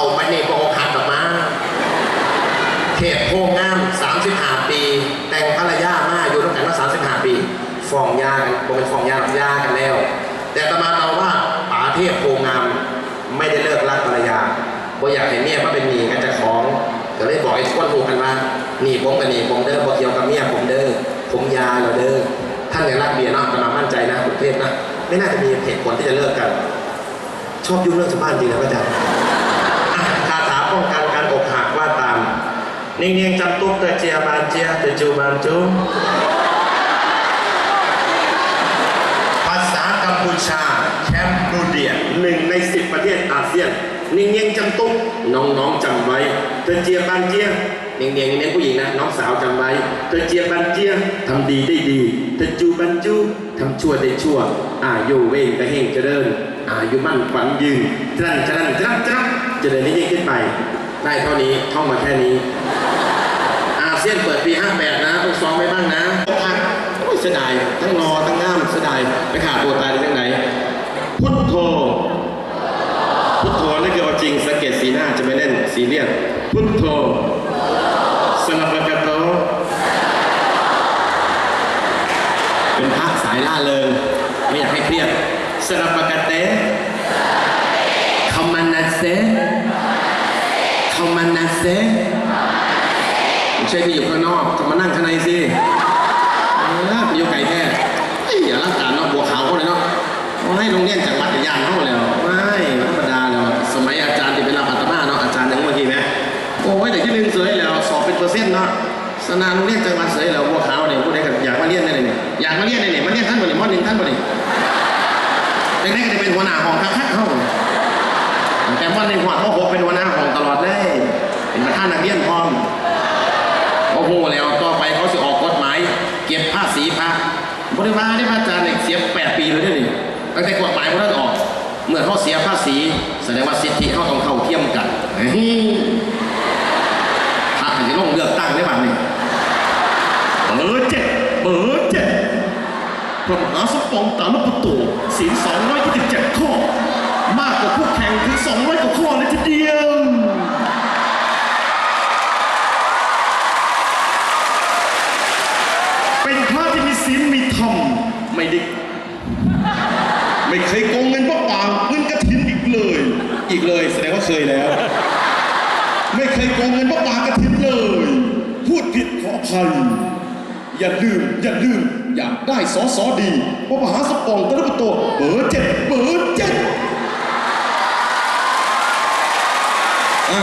เขาไปในโปรหักกลับมาเขตโพงงาม35ปี แต่งภรรยามาอยู่ตั้งแต่ว่า35ปีฟ้องยากันบ่เป็นฟ้องยาหรอกยากันแล้ว แต่ตมาเอาว่าป๋าเทพโพงงามไม่ได้เลิกรักภรรยาบ่อยากให้เมียมาเป็นหนีกันจะของก็เลยบอกให้กคนรู้กันว่าหนีผมกับหนีผมเด้อบ่เกี่ยวกับเมียผมเด้อผมยาเราเด้อท่านยังรักเมียเนาะตมามั่นใจนะคุณเทพนะไม่น่าจะมีเหตุผลที่จะเลิกกัน ชอบยุ่งเรื่องชาวบ้านจริงนะพระอาจารย์อะคาถา ป้องกันการอกหักว่าตามเนียงๆจำตุ๊กเตเจียบานเจียเตจูบานจูภาษากัมพูชาแคมบูเดียหนึ่งในสิบประเทศอาเซียนเนียงๆจำตุ๊กน้องๆจำไว้เตเจียบานเจีย เนียงๆนี่เน้นผู้หญิงนะน้องสาวจำไว้เตเจียบานเจียทำดีได้ดีเตจูบันจูทำชั่วได้ชั่วอายุเว่งแต่เฮงเจริญอายุมั่นขวัญยืนจรันจรันจรันจรันเจริญยิ่งขึ้นไป ได้เท่านี้ท่องมาแค่นี้ อาเซียนเปิดปี 58 นะต้องซ้อมไว้บ้างนะพักโอ้ยเสียดายทั้งรอทั้งง่ามเสียดายไปขาดตัวตายได้ทั้งไหนพุทโธพุทโธนั่คือเอาจริงสังเกตสีหน้าจะไม่เล่นซีเรียสพุทโธ สนับกะโตเป็นพระสายล่าเริงไม่อยากให้เครียดสนับกะเตคอมมันนาเซคอมมันนาเซไม่ใช่ที่อยู่ข้างนอกจะมานั่งข้างในสิเอออยู่ไกลแท้เฮ้ยอย่ารักการเนาะบัวขาวเขาเลยเนาะว่าให้โรงเรียนจากวัดยานเขาเลยไม่ธรรมดาแล้วสมัยอาจารย์ที่เป็นรับอาตมาเนาะอาจารย์ยังเมื่อกี้ไหม โอ้ยแต่ที่หนึ่งเสยแล้วสอบเป็นเปอร์เซ็นต์เนาะสนานโรงเรียนจังหวัดเสยแล้วบัวขาวเนี่ยผู้ใดก็อยากมาเรียนได้เลยเนี่ยอยากมาเรียนได้เนี่ยมาเรียนท่านบ่เนี่ยมอหนึ่งท่านบ่เนี่ยแต่แรกก็จะเป็นหัวหน้าหองคักๆเข้าแต่มอหนึ่งหัวมหกเป็นหัวหน้าหองตลอดเลยเป็นประธานนักเรียนพร้อมโอ้โหแล้วต่อไปเขาจะออกกฎหมาย เก็บภาษีพระบริวารได้พระอาจารย์เนี่ยเสียแปดปีเลยเนี่ยตั้งแต่กฎหมายพวกนั้นออก เมื่อเขาเสียภาษีแสดงว่าสิทธิเขาต้องเข้าเทียมกัน เฮ้ยพระอาจะลงเลือกตั้งได้บ้างนี่เบอร์เจ็ดเบอร์เจ็ดพระมหาสมปองตามประตูศีล227ข้อ มากกว่าคู่แข่งถึง200กว่าข้อเลยทีเดียวเป็นพระที่มีศีลมีธรรมไม่ด้ไม่เคยโกงเงินพระป่าเงินกระถินอีกเลย อีกเลยแสดงว่าเคยแล้ว ไม่เคยโกงเงินพระป่ากระถินเลยพู ดผิดขออภัย อย่าลืม อย่าลืม อยากได้สอสอดีพระมหาสปองตระปโตเบอร์เจ็ดเบอร์เจ็ดอะ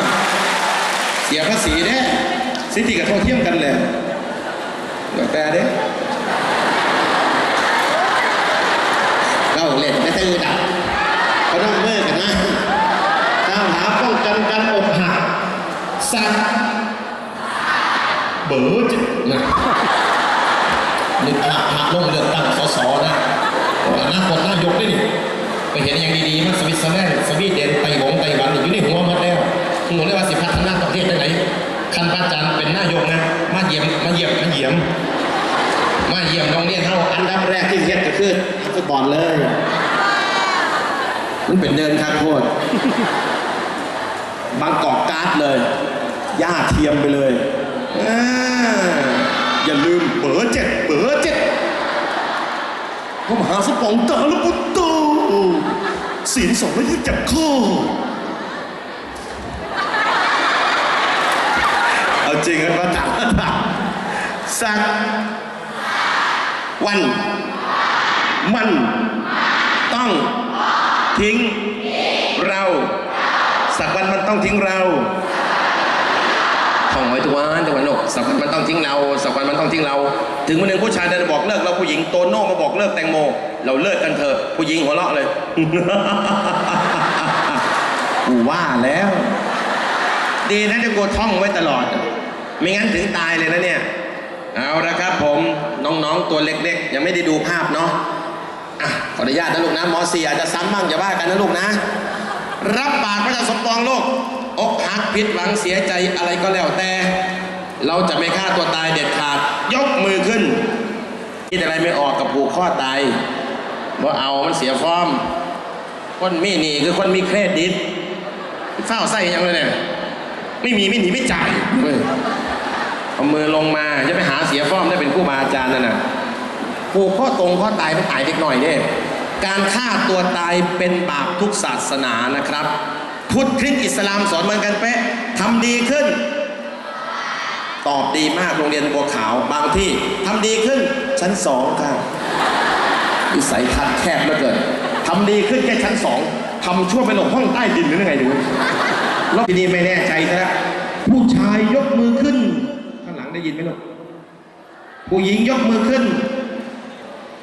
เสียภาษีเด้สิทธิกับเท่าเทียมกันแหละแล้วแต่เด้เราเล่นไม่ตื้อดับเขาต้องเมื่อกันนะคาถาป้องกันการอกหักสัตว์ เบิร์ดนะนึกภาพพรลงเลือกตั้งสสนะอนาคตนายกได้ดิไปเห็นอย่างดีๆมันสวิตเซอร์แลนด์สวีเดนไต้หวันไต้หวันอยู่ในหัวหมดแล้วหัวเลยว่าสิพัฒนาประเทศได้ไหนคันพระอาจารย์เป็นนายกนะมาเยี่ยมมาเยี่ยมมาเยี่ยมมาเยี่ยมโรงเรียนเท่าอันดับแรกที่เฮ็ดก็คือฟุตบอลเลยมันเป็นเดินข้างโคตรบางกอกการ์ดเลยหญ้าเทียมไปเลย พระมหาสปองตาลปุตโตศีลสองร้อยยี่สิบเจ็ดข้อเอาจริงกันมาถามมาถามสักวัน มันต้องทิ้งเรา สักวันมันต้องทิ้งเรา ท่องไว้ทุกวันทุกวันโนกสักวันมันต้องทิ้งเราสักวันมันต้องทิ้งเรา ถึงวันหนึ่งผู้ชายเดินมาบอกเลิกเราผู้หญิงโตโน่มาบอกเลิกแตงโม เราเลิกกันเถอะผู้หญิงหัวเราะเลยกูว่าแล้ว ดีนะที่กูท่องไว้ตลอด ไม่งั้นถึงตายเลยนะเนี่ยเอาละครับผมน้องๆตัวเล็กๆ ยังไม่ได้ดูภาพเนาะอะขออนุญาตนะลูกนะมอสี่อาจจะซ้ำบ้างอย่าว่ากันนะลูกนะ รับบาตรพระเจ้าสมปองลูก กหักผิดหวังเสียใจอะไรก็แล้วแต่ เราจะไม่ฆ่าตัวตายเด็ดขาด ยกมือขึ้นคิดอะไรไม่ออกกับผูกข้อตายเพราเอามันเสียฟอร์ม คนมีหนีคือคนมีเครดิตเฝ้าไส้ยังเลยเนี่ยไม่มีไม่หนีไม่จ่ายเว้ยเอามือลงมาจะไปหาเสียฟ้อมได้เป็นผู้บาอาจารย์นั่นน่ะผูกข้อตรงข้อตายไปตายเล็กหน่อยเด้การฆ่าตัวตายเป็นบาปทุกศาสนานะครับ พุทธคริสต์อิสลามสอนเหมือนกันเป๊ะทำดีขึ้น ตอบดีมากโรงเรียนบัวขาวบางที่ทำดีขึ้นชั้นสองค่ะวิสัยทัศน์แคบเหลือเกินทำดีขึ้นแค่ชั้นสองทำชั่วไปหลบห้องใต้ดินหรือไงดูรอบทีนี้ไม่แน่ใจซะแล้วผู้ชายยกมือขึ้น ข้างหลังได้ยินไหมลูกผู้หญิงยกมือขึ้น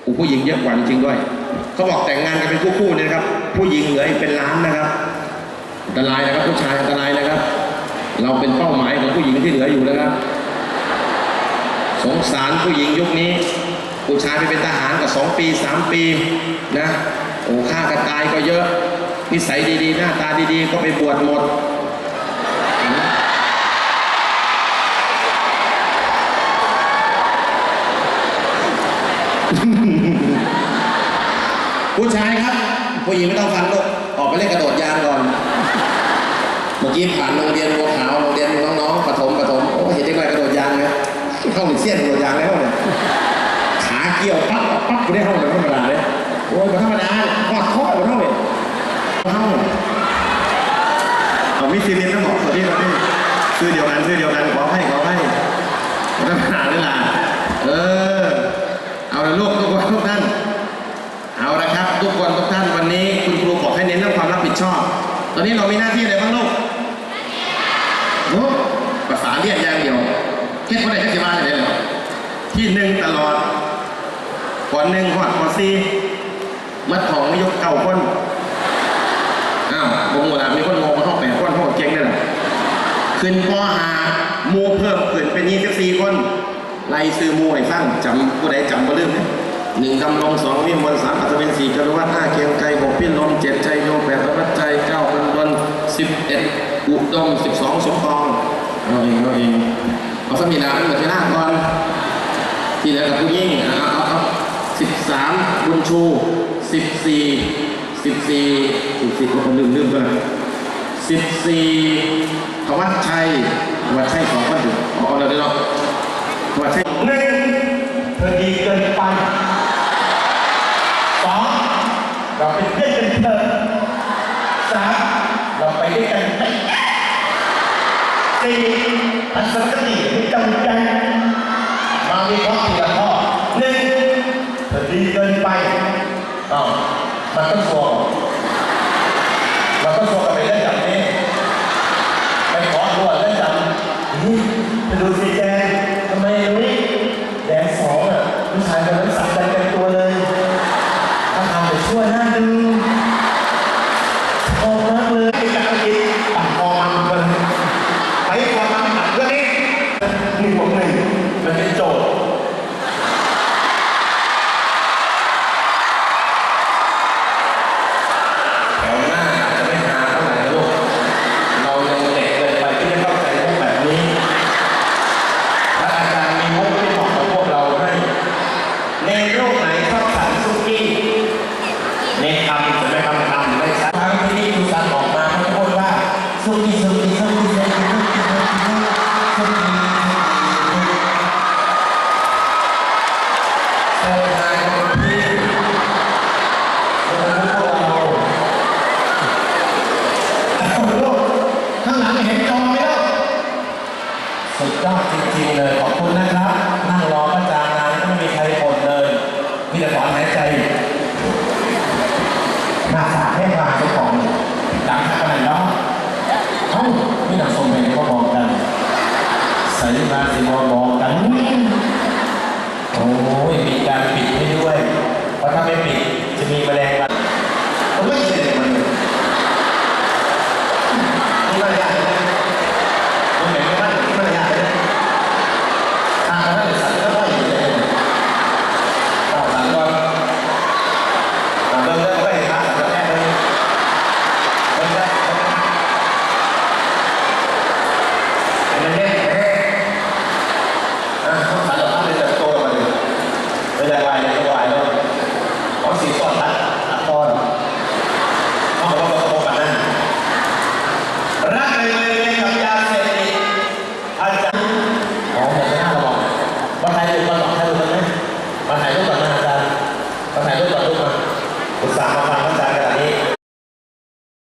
โอ้ผู้หญิงเยอะกว่าจริงด้วย เขาบอกแต่งงานกันเป็นคู่ๆเนี่ยนะครับ ผู้หญิงเหลืออีกเป็นล้านนะครับ ตรายนะครับผู้ชายอันตรายนะครับ เราเป็นเป้าหมายของผู้หญิงที่เหลืออยู่นะครับ สงสารผู้หญิงยุคนี้ ผู้ชายไปเป็นทหารกับสองปีสามปีนะโอ้ฆ่ากันตายก็เยอะ นิสัยดีๆ หน้าตาดีๆ ก็ไปบวชหมดผู้ชายครับ ผู้หญิงไม่ต้องฟังลูกออก ไปเล่นกระโดดยางก่อน เมื่อกี้ผ่านโรงเรียนบัวขาวโรงเรียนน้องๆประถมประถมโอ้เห็นเด็กวัยกระโดดยางไหมเข้าหนึ่งเสี้ยนกระโดดยางแล้วเนี่ยขาเกี่ยวปั๊บปั๊บปั๊บกูได้ห้องแบบธรรมดาเลยโอ้ยแบบธรรมดาทอดข้อแบบเท่าเนี่ยเท่าเอามิสซิลินต้องบอกสวัสดีครับพี่ชื่อเดียวกันชื่อเดียวกันขอให้ขอให้ธรรมดาเลยล่ะเออเอาละลูกทุกคนทุกท่านเอาละครับ ทุกคนทุกท่านวันนี้คุณ ตอนนี้เรามีหน้าที่อะไรบ้างลูกโอ้ภาษาเรียกอย่างเดียวแค่คนไหนก็จะมาเลยเหรอที่หนึ่งตลอดก่อนหนึ่งหอดพอซีมัดของไม่ยกเก่าคนอ้าววงเวลามีคนงงมาห้องแปดคนห้องเก่งนี่แหละขึ้นปหามูเพิ่มขึ้นเป็นยี่สิบสี่คนไล่ซื้อมูให้ฟังจำผู้ใดจำบ่ลืมนะ หนึ่งกำลงสองวิมวลสามอัศวินสี่จรวัตห้าเกียงไกรหกพินลมเจ็ดใจโยแปดระวัดใจเก้าพันดนสิบเอ็ดอุดมสิบสองสมปองเอาเองเอาเองเอาสมีนาเป็นหมดที่หน้าก่อนที่เหลือกับผู้ยิ่งเอาเอาเอาสิบสามบุญชูสิบสี่สิบสี่สิบสี่คนลืมลืมไปสิบสี่ธวัชชัยธวัชชัยสองคนถึงเอาเอาเลยเนาะธวัชชัย องเราเป็นเพื่อนกันเถอะสามเราไปด้วยกันไปสี่ทัศนคติไม่ตรงกันมามีข้อทีละข้อหนึ่งเธอดีเกินไปอ้าวมันก็ชัวร์เราก็ชัวร์กันไปเล่นแนไปที่จะเข้าใจพวกแบบนี้ถ้าอ ใส่มาสิมาบอกกันโอ้ยมีการปิดให้ด้วย เพราะถ้าไม่ปิดจะมีแมลงวันมันไม่ใช่เด็กมัน